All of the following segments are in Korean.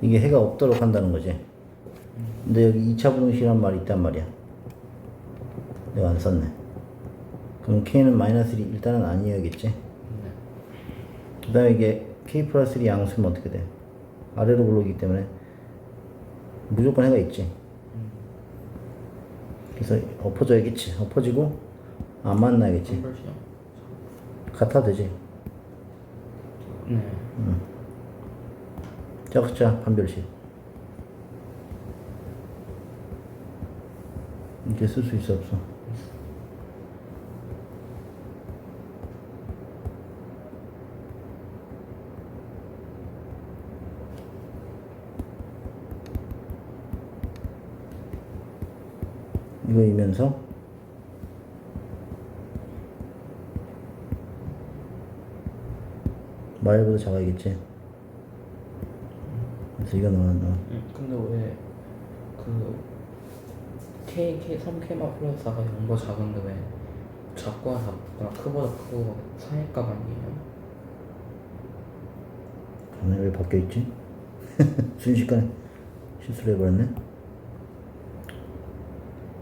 이게 해가 없도록 한다는 거지. 근데 여기 2차 분홍식이란 말이 있단 말이야. 내가 안 썼네. 그럼 k는 마이너스 1이 일단은 아니어야겠지. 네. 그 다음에 이게 k 플러스 1이 양수면 어떻게 돼? 아래로 굴러오기 때문에 무조건 해가 있지. 그래서 엎어져야겠지. 엎어지고 안 만나야겠지. 같아도 되지. 네. 적자 판별식. 이렇게 쓸 수 있어 없어? 이거이면서 말보다 작아야겠지. 그래서 이거 넣어. 음, 근데 왜 그 K, K, 3K마 플러스 4가 0보다 작은데 왜 작거나 작거나 크보다 크고 사이값 아니에요? 전에 왜 바뀌어 있지? 순식간에 실수를 해버렸네.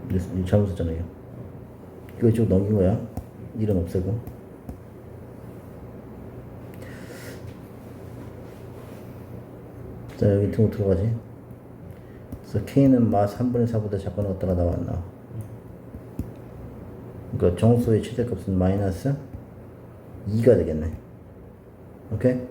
이거 잘못 썼잖아요. 이거 이쪽 넘긴 거야. 일은 없애고. 자 여기 등호 들어가지. 그래서 K는 마 3분의 4보다 작거나 같다가 나왔나. 그러니까 정수의 최대값은 마이너스 2가 되겠네. 오케이?